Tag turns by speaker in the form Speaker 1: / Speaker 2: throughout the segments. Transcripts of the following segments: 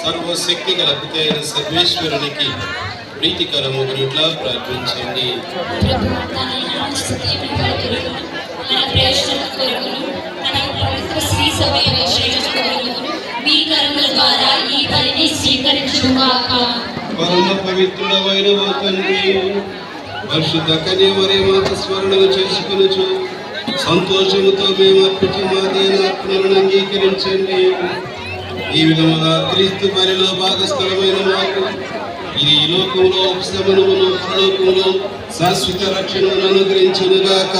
Speaker 1: సర్వశక్తి గల పితైన సర్వేశ్వరునికి ప్రీతికరము గురిట్లా ప్రార్థించండి. పరమ పవిత్రుడమైన తండ్రి పరిశుద్ధ కన్యమరే మాత సంతోషముతో మేము అర్పించి మా అంగీకరించండి. ఈ విధముగా క్రీస్తు బలిలో భాగస్థలమైన మాకు ఇది ఈ లోకంలో ఉపశమనమును పరలోకంలో శాశ్వత రక్షణను అనుగ్రహించునుగాక.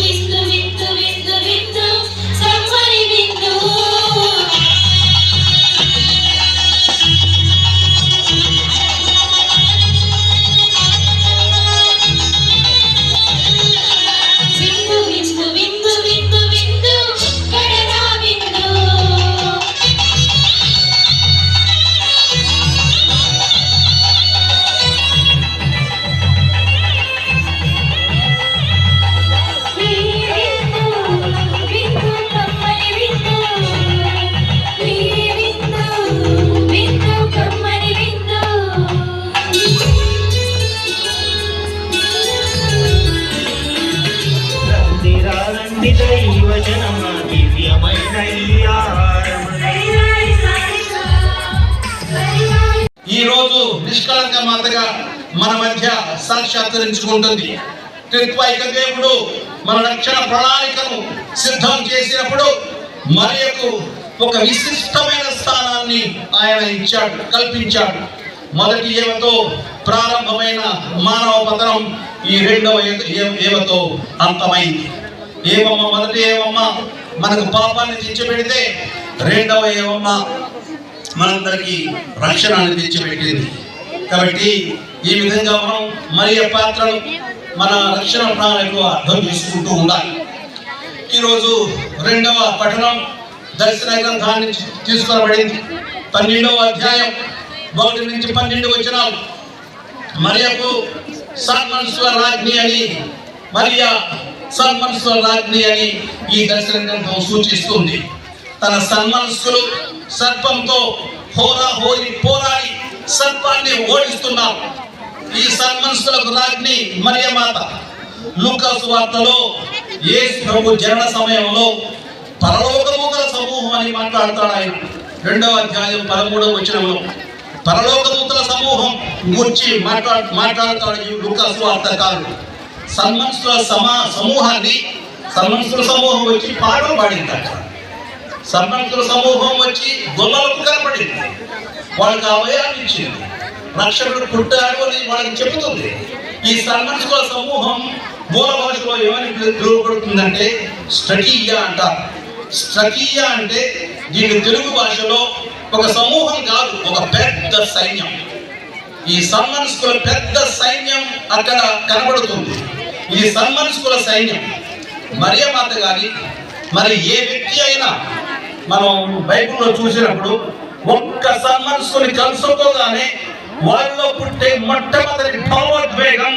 Speaker 2: விந்து விந்து
Speaker 3: விந்து விந்து నిష్కళంక మాతగా మన మధ్య సాక్షాత్కరించుకుంటుంది. త్రిత్వైక దేవుడు మన రక్షణ ప్రణాళికను సిద్ధం చేసినప్పుడు మరియకు ఒక విశిష్టమైన స్థానాన్ని ఆయన ఇచ్చాడు కల్పించాడు. మొదటి ఏవతో ప్రారంభమైన మానవ పతనం ఈ రెండవ ఏవతో అంతమైంది. ఏవమ్మ మొదటి ఏవమ్మ మనకు పాపాన్ని తెచ్చిపెడితే రెండవ ఏవమ్మ మనందరికీ రక్షణను తెచ్చిపెట్టింది. కాబట్టి ఈ విధంగా మనం మరియ పాత్రను మన రక్షణ ప్రణాళికలో అర్థం చేసుకుంటూ ఉండాలి. ఈరోజు రెండవ పఠనం దర్శన గ్రంథాన్ని తీసుకొనబడింది పన్నెండవ అధ్యాయం ఒకటి నుంచి పన్నెండు వచనాలు. మరియకు సన్మనసుల రాజ్ని అని మరియా సన్మనసుల రాజ్ఞి అని ఈ దర్శన గ్రంథం సూచిస్తుంది. తన సన్మనస్సులు సర్పంతో హోరా హోరి పోరాడి సర్పాన్ని ఓడిస్తున్నారు ఈ సన్మనస్కులకు రాజ్ని మరియమాత. లూకాసు వార్తలో ఏ ప్రభు జనన సమయంలో పరలోకముగల సమూహం అని మాట్లాడతాడు ఆయన. రెండవ అధ్యాయం పదమూడవ వచనంలో పరలోకదూతల సమూహం గురించి మాట్లాడు మాట్లాడతాడు ఈ లూకాసు వార్తకారుడు సన్మనసుల సమా సమూహాన్ని సన్మనసుల సమూహం వచ్చి పాటలు పాడింది అక్కడ సమూహం వచ్చి గొల్లలకు కనపడింది. వాళ్ళకి అభయాన్ని ఇచ్చింది. రక్షకుడు పుట్టాడు అని వాళ్ళకి చెబుతుంది. ఈ సన్నసుల సమూహం మూల భాషలో ఏమని పిలువబడుతుందంటే స్ట్రకీయ అంటారు స్ట్రకీయ అంటే దీని తెలుగు భాషలో ఒక సమూహం కాదు ఒక పెద్ద సైన్యం. ఈ సన్మనస్కుల పెద్ద సైన్యం అక్కడ కనబడుతుంది. ఈ సన్మనస్కుల సైన్యం మరియమాత గారి మరి ఏ వ్యక్తి అయినా మనం బైబిల్లో చూసినప్పుడు ఒక్క సన్మనస్కుని కలుసుకోగానే వాళ్ళలో పుట్టే మొట్టమొదటి భావోద్వేగం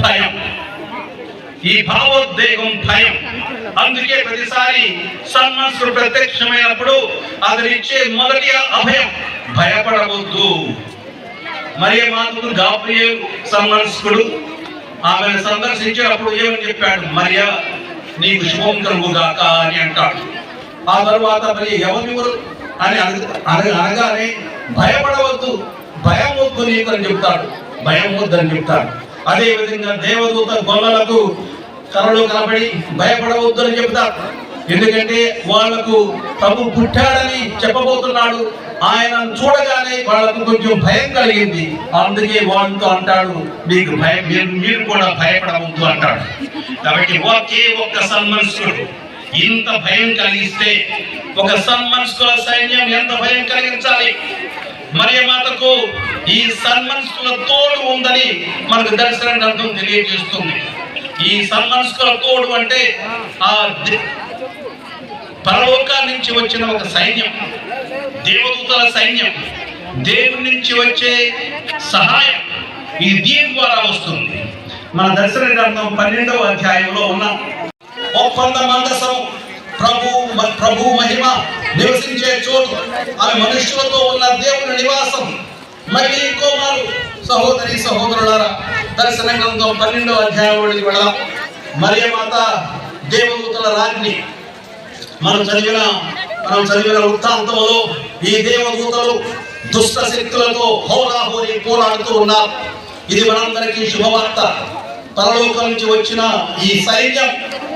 Speaker 3: భయం. ఈ భావోద్వేగం భయం. అందుకే ప్రతిసారి సన్మనస్కుడు ప్రత్యక్షమైనప్పుడు అతను ఇచ్చే మొదటి అభయం భయపడవద్దు. మరి మాత్రం గాబ్రియల్ సన్మనస్కుడు ఆమెను సందర్శించేటప్పుడు ఏమని చెప్పాడు? మరియా నీకు శుభం కలుగుగాక అని అంటాడు. ఆ తర్వాత మరి ఎవరెవరు అని అడుగు అనగానే భయపడవద్దు. భయం వద్దు నీకు అని చెప్తాడు. భయం వద్దని చెప్తాడు. అదే విధంగా దేవదూత గొల్లలకు కరలు కనబడి భయపడవద్దు అని చెప్తాడు. ఎందుకంటే వాళ్ళకు ప్రభు పుట్టాడని చెప్పబోతున్నాడు. ఆయన చూడగానే వాళ్ళకు కొంచెం భయం కలిగింది. అందుకే వాళ్ళతో అంటాడు మీకు భయం మీరు మీరు కూడా భయపడవద్దు అంటాడు. కాబట్టి ఒకే ఒక్క సన్మనుషుడు ఇంత భయం కలిగిస్తే ఒక సన్మనస్కుల సైన్యం ఎంత భయం కలిగించాలి? మరి మాతకు ఈ సన్మనస్కుల తోడు ఉందని మనకు దర్శన గ్రంథం తెలియజేస్తుంది. ఈ సన్మనస్కుల తోడు అంటే ఆ పరలోకాల నుంచి వచ్చిన ఒక సైన్యం దేవదూతల సైన్యం. దేవుడి నుంచి వచ్చే సహాయం ఈ దీని ద్వారా వస్తుంది. మన దర్శన గ్రంథం పన్నెండవ అధ్యాయంలో ఉన్నాం. ఒప్పంద మందసం. ప్రభు ప్రభు మహిమ నివసించే చోటు. ఆమె మనుష్యులతో ఉన్న దేవుని నివాసం. మళ్ళీ ఇంకో మారు సహోదరి సహోదరులారా దర్శన గ్రంథం పన్నెండో అధ్యాయంలోకి వెళదాం మరియమాత దేవదూతల రాజ్ని మనం చదివిన మనం చదివిన వృత్తాంతంలో ఈ దేవదూతలు దుష్ట శక్తులతో హోరాహోరి పోరాడుతూ ఉన్నారు. ఇది మనందరికీ శుభవార్త. పరలోకం నుంచి వచ్చిన ఈ సైన్యం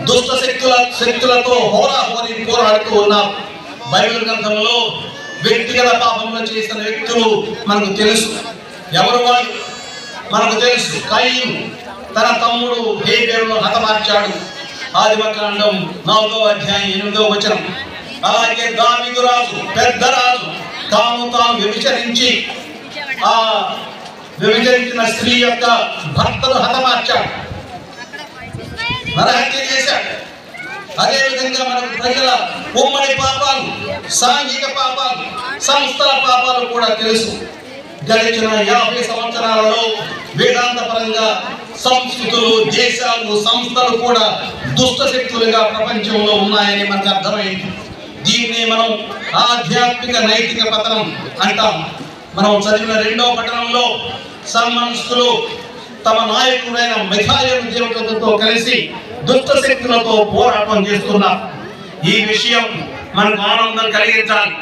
Speaker 3: దుష్ట శక్తుల శక్తులతో హోరాహోరి పోరాడుతూ ఉన్నారు బైబిల్ గ్రంథంలో వ్యక్తిగత పాపంలో చేసిన వ్యక్తులు మనకు తెలుసు. ఎవరు వాళ్ళు? మనకు తెలుసు. కయ్యం తన తమ్ముడు హేబేరును హతమార్చాడు. ఆదిమకాండం నాలుగో అధ్యాయం ఎనిమిదో వచనం. అలాగే దావిదురాజు పెద్దరాజు తాము తాము వ్యభిచరించి ఆ వ్యభిచరించిన స్త్రీ యొక్క భర్తను హతమార్చాడు. నరహత్య చేశాడు. అదే విధంగా మనకు ప్రజల ఉమ్మడి పాపాలు సాంఘిక పాపాలు సంస్థల పాపాలు కూడా తెలుసు. గడిచిన యాభై సంవత్సరాలలో వేదాంత పరంగా సంస్కృతులు దేశాలు సంస్థలు కూడా దుష్ట శక్తులుగా ప్రపంచంలో ఉన్నాయని మనకు అర్థమైంది. దీన్ని మనం ఆధ్యాత్మిక నైతిక పతనం అంటాం. మనం చదివిన రెండో పట్టణంలో సన్మనస్కులు తమ నాయకుడైన మిఖాయిల్ దేవతలతో కలిసి దుష్ట శక్తులతో పోరాటం చేస్తున్నారు. ఈ విషయం మనకు ఆనందం కలిగించాలి.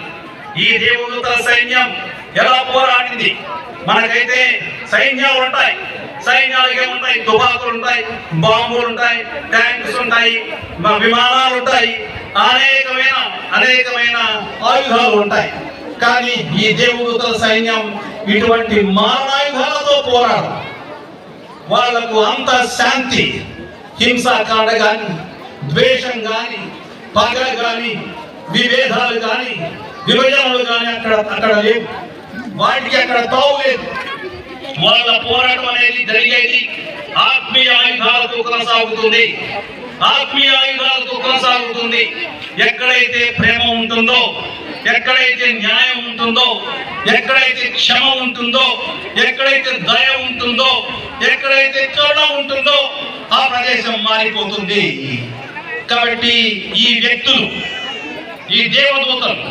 Speaker 3: ఈ దేవదూతల సైన్యం ఎలా పోరాడింది? మనకైతే సైన్యాలు ఉంటాయి. సైన్యాలు ఏముంటాయి? తుపాకులు ఉంటాయి బాంబులు ఉంటాయి ట్యాంక్స్ ఉంటాయి విమానాలు ఉంటాయి. అనేకమైన అనేకమైన ఆయుధాలు ఉంటాయి. కానీ ఈ దేవదూతల సైన్యం ఇటువంటి మారణాయుధాలతో పోరాడు వాళ్ళకు అంత శాంతి హింసాకాండ కానీ ద్వేషం కానీ పగ కానీ విభేదాలు కానీ విభజనలు కానీ అక్కడ అక్కడ లేవు. వాటికి అక్కడ తావు లేదు. వాళ్ళ పోరాటం అనేది జరిగేది ఆత్మీయ ఆయుధాలతో కొనసాగుతుంది. ఆత్మీయ ఆయుధాలతో కొనసాగుతుంది. ఎక్కడైతే ప్రేమ ఉంటుందో ఎక్కడైతే న్యాయం ఉంటుందో ఎక్కడైతే క్షమ ఉంటుందో ఎక్కడైతే దయ ఉంటుందో ఎక్కడైతే కరుణ ఉంటుందో ఆ ప్రదేశం మారిపోతుంది. కాబట్టి ఈ వ్యక్తులు ఈ దేవదూతలు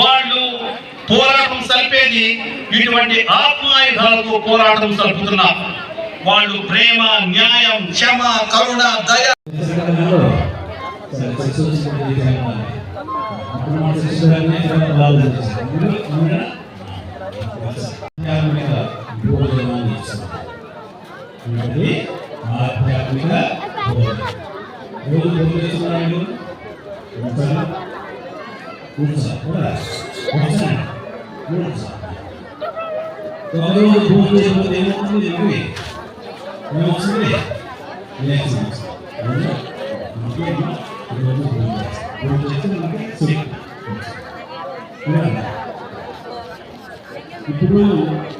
Speaker 3: వాళ్ళు పోరాటం సల్పేది ఇటువంటి ఆత్మాయుధాలతో పోరాటం సల్పుతున్నారు వాళ్ళు ప్రేమ న్యాయం క్షమ కరుణ దయ.
Speaker 4: అప్పుడు మన శిశురాలనే ఆధ్యాత్మిక భోజనాన్ని ఇచ్చారు. ఆధ్యాత్మిక భోజనం. రోజు భోజనం ఒకరోజు భోజనం చేయకపోతే ఏమవుతుంది చెప్పి ఏమవుతుంది లేచింది. అవునా? ఇంకేమో ఈరోజు భోజనం